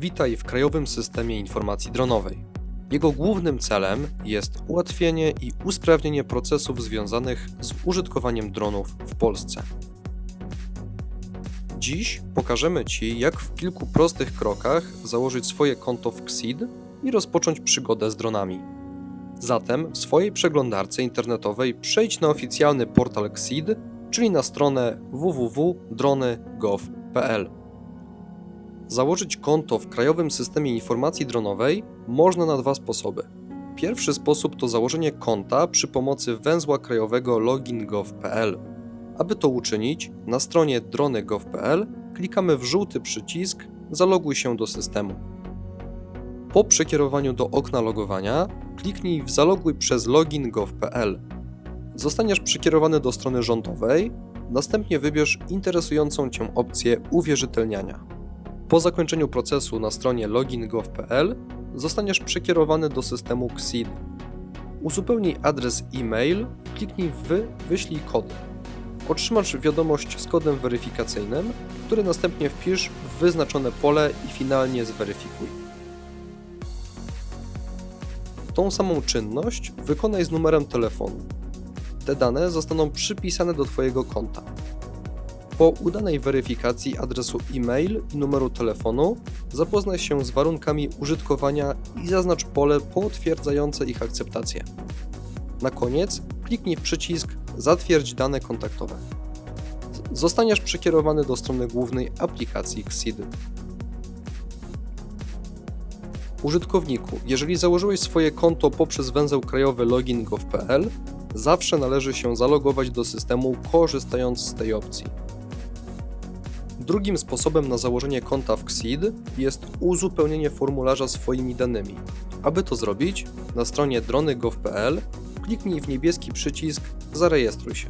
Witaj w Krajowym Systemie Informacji Dronowej. Jego głównym celem jest ułatwienie i usprawnienie procesów związanych z użytkowaniem dronów w Polsce. Dziś pokażemy Ci, jak w kilku prostych krokach założyć swoje konto w XSEED i rozpocząć przygodę z dronami. Zatem w swojej przeglądarce internetowej przejdź na oficjalny portal XSEED, czyli na stronę www.drony.gov.pl. Założyć konto w Krajowym Systemie Informacji Dronowej można na dwa sposoby. Pierwszy sposób to założenie konta przy pomocy węzła krajowego login.gov.pl. Aby to uczynić, na stronie drony.gov.pl klikamy w żółty przycisk Zaloguj się do systemu. Po przekierowaniu do okna logowania kliknij w Zaloguj przez login.gov.pl. Zostaniesz przekierowany do strony rządowej, następnie wybierz interesującą Cię opcję uwierzytelniania. Po zakończeniu procesu na stronie login.gov.pl zostaniesz przekierowany do systemu XSEED. Uzupełnij adres e-mail, kliknij w Wyślij kody. Otrzymasz wiadomość z kodem weryfikacyjnym, który następnie wpisz w wyznaczone pole i finalnie zweryfikuj. Tą samą czynność wykonaj z numerem telefonu. Te dane zostaną przypisane do Twojego konta. Po udanej weryfikacji adresu e-mail i numeru telefonu, zapoznaj się z warunkami użytkowania i zaznacz pole potwierdzające ich akceptację. Na koniec kliknij przycisk Zatwierdź dane kontaktowe. Zostaniesz przekierowany do strony głównej aplikacji XSEED. Użytkowniku, jeżeli założyłeś swoje konto poprzez węzeł krajowy login.gov.pl, zawsze należy się zalogować do systemu korzystając z tej opcji. Drugim sposobem na założenie konta w XSEED jest uzupełnienie formularza swoimi danymi. Aby to zrobić, na stronie drony.gov.pl kliknij w niebieski przycisk Zarejestruj się.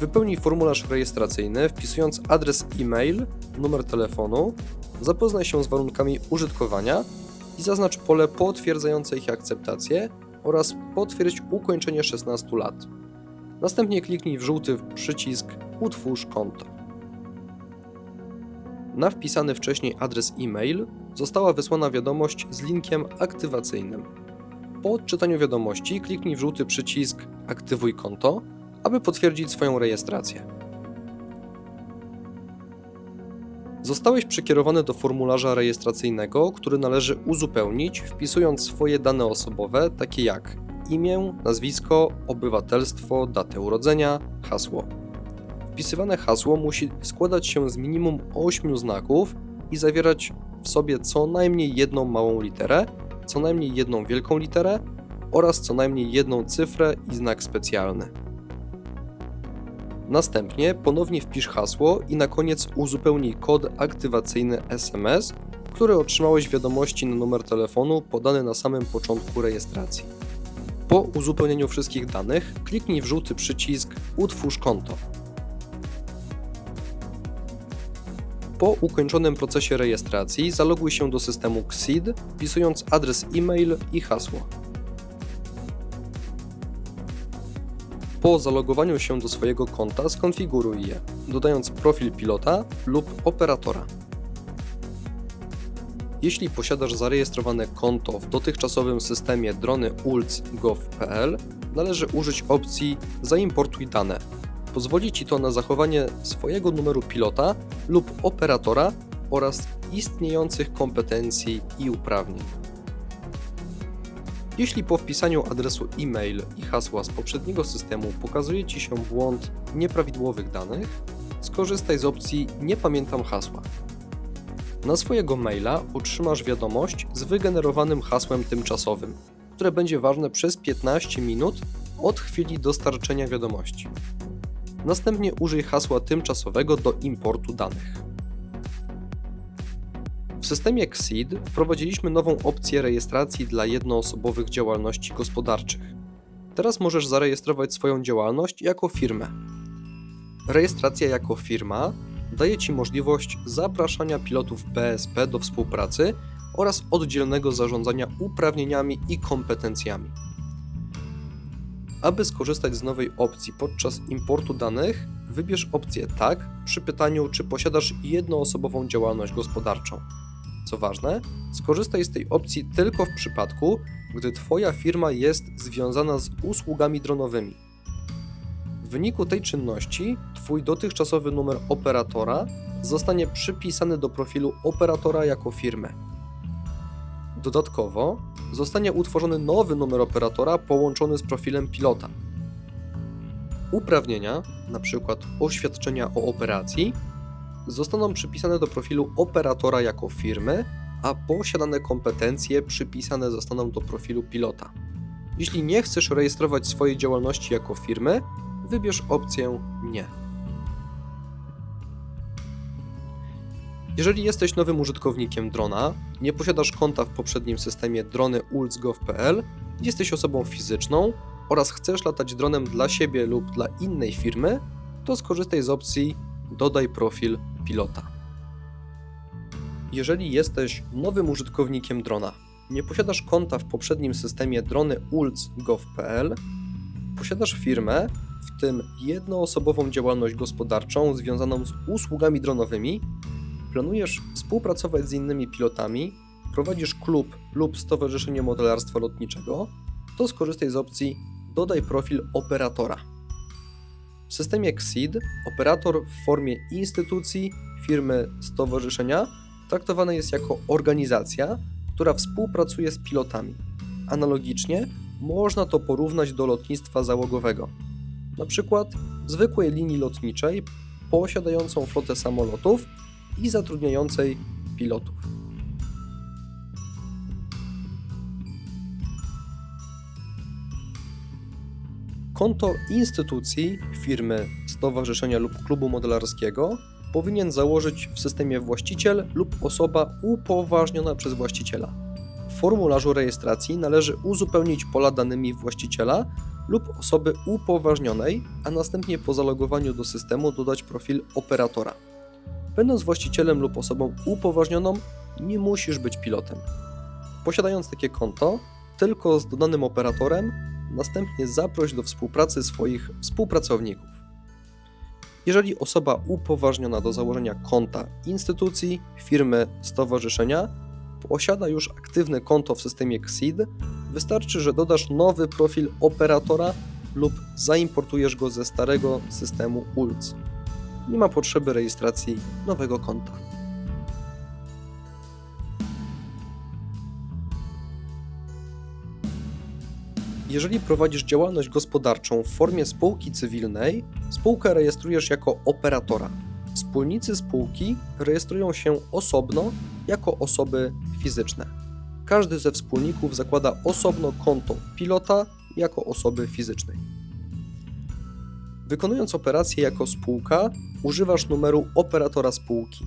Wypełnij formularz rejestracyjny wpisując adres e-mail, numer telefonu, zapoznaj się z warunkami użytkowania i zaznacz pole potwierdzające ich akceptację oraz potwierdź ukończenie 16 lat. Następnie kliknij w żółty przycisk Utwórz konto. Na wpisany wcześniej adres e-mail została wysłana wiadomość z linkiem aktywacyjnym. Po odczytaniu wiadomości kliknij w żółty przycisk Aktywuj konto, aby potwierdzić swoją rejestrację. Zostałeś przekierowany do formularza rejestracyjnego, który należy uzupełnić, wpisując swoje dane osobowe, takie jak imię, nazwisko, obywatelstwo, datę urodzenia, hasło. Wpisywane hasło musi składać się z minimum 8 znaków i zawierać w sobie co najmniej jedną małą literę, co najmniej jedną wielką literę oraz co najmniej jedną cyfrę i znak specjalny. Następnie ponownie wpisz hasło i na koniec uzupełnij kod aktywacyjny SMS, który otrzymałeś wiadomości na numer telefonu podany na samym początku rejestracji. Po uzupełnieniu wszystkich danych kliknij w żółty przycisk Utwórz konto. Po ukończonym procesie rejestracji zaloguj się do systemu XSEED, wpisując adres e-mail i hasło. Po zalogowaniu się do swojego konta skonfiguruj je, dodając profil pilota lub operatora. Jeśli posiadasz zarejestrowane konto w dotychczasowym systemie drony ulc.gov.pl, należy użyć opcji Zaimportuj dane. Pozwoli Ci to na zachowanie swojego numeru pilota lub operatora oraz istniejących kompetencji i uprawnień. Jeśli po wpisaniu adresu e-mail i hasła z poprzedniego systemu pokazuje Ci się błąd nieprawidłowych danych, skorzystaj z opcji Nie pamiętam hasła. Na swojego maila otrzymasz wiadomość z wygenerowanym hasłem tymczasowym, które będzie ważne przez 15 minut od chwili dostarczenia wiadomości. Następnie użyj hasła tymczasowego do importu danych. W systemie XSEED wprowadziliśmy nową opcję rejestracji dla jednoosobowych działalności gospodarczych. Teraz możesz zarejestrować swoją działalność jako firmę. Rejestracja jako firma daje Ci możliwość zapraszania pilotów BSP do współpracy oraz oddzielnego zarządzania uprawnieniami i kompetencjami. Aby skorzystać z nowej opcji podczas importu danych, wybierz opcję tak przy pytaniu, czy posiadasz jednoosobową działalność gospodarczą. Co ważne, skorzystaj z tej opcji tylko w przypadku, gdy Twoja firma jest związana z usługami dronowymi. W wyniku tej czynności Twój dotychczasowy numer operatora zostanie przypisany do profilu operatora jako firmy. Dodatkowo zostanie utworzony nowy numer operatora połączony z profilem pilota. Uprawnienia, np. oświadczenia o operacji, zostaną przypisane do profilu operatora jako firmy, a posiadane kompetencje przypisane zostaną do profilu pilota. Jeśli nie chcesz rejestrować swojej działalności jako firmy, wybierz opcję Nie. Jeżeli jesteś nowym użytkownikiem drona, nie posiadasz konta w poprzednim systemie drony.ulc.gov.pl, jesteś osobą fizyczną oraz chcesz latać dronem dla siebie lub dla innej firmy, to skorzystaj z opcji Dodaj profil pilota. Jeżeli jesteś nowym użytkownikiem drona, nie posiadasz konta w poprzednim systemie drony.ulc.gov.pl, posiadasz firmę, w tym jednoosobową działalność gospodarczą związaną z usługami dronowymi, planujesz współpracować z innymi pilotami, prowadzisz klub lub stowarzyszenie modelarstwa lotniczego, to skorzystaj z opcji Dodaj profil operatora. W systemie XSEED operator w formie instytucji, firmy, stowarzyszenia traktowany jest jako organizacja, która współpracuje z pilotami. Analogicznie można to porównać do lotnictwa załogowego, na przykład zwykłej linii lotniczej posiadającą flotę samolotów i zatrudniającej pilotów. Konto instytucji, firmy, stowarzyszenia lub klubu modelarskiego powinien założyć w systemie właściciel lub osoba upoważniona przez właściciela. W formularzu rejestracji należy uzupełnić pola danymi właściciela lub osoby upoważnionej, a następnie po zalogowaniu do systemu dodać profil operatora. Będąc właścicielem lub osobą upoważnioną, nie musisz być pilotem. Posiadając takie konto, tylko z dodanym operatorem, następnie zaproś do współpracy swoich współpracowników. Jeżeli osoba upoważniona do założenia konta instytucji, firmy, stowarzyszenia posiada już aktywne konto w systemie XSEED, wystarczy, że dodasz nowy profil operatora lub zaimportujesz go ze starego systemu ULC. Nie ma potrzeby rejestracji nowego konta. Jeżeli prowadzisz działalność gospodarczą w formie spółki cywilnej, spółkę rejestrujesz jako operatora. Wspólnicy spółki rejestrują się osobno jako osoby fizyczne. Każdy ze wspólników zakłada osobno konto pilota jako osoby fizycznej. Wykonując operację jako spółka, używasz numeru operatora spółki.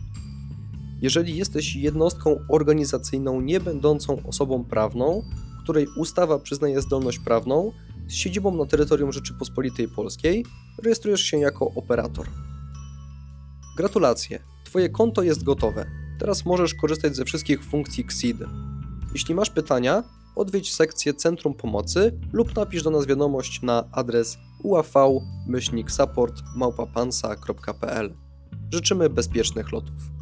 Jeżeli jesteś jednostką organizacyjną nie będącą osobą prawną, której ustawa przyznaje zdolność prawną, z siedzibą na terytorium Rzeczypospolitej Polskiej, rejestrujesz się jako operator. Gratulacje, Twoje konto jest gotowe. Teraz możesz korzystać ze wszystkich funkcji XSEED. Jeśli masz pytania, odwiedź sekcję Centrum Pomocy lub napisz do nas wiadomość na adres uav-support.małpapansa.pl. Życzymy bezpiecznych lotów.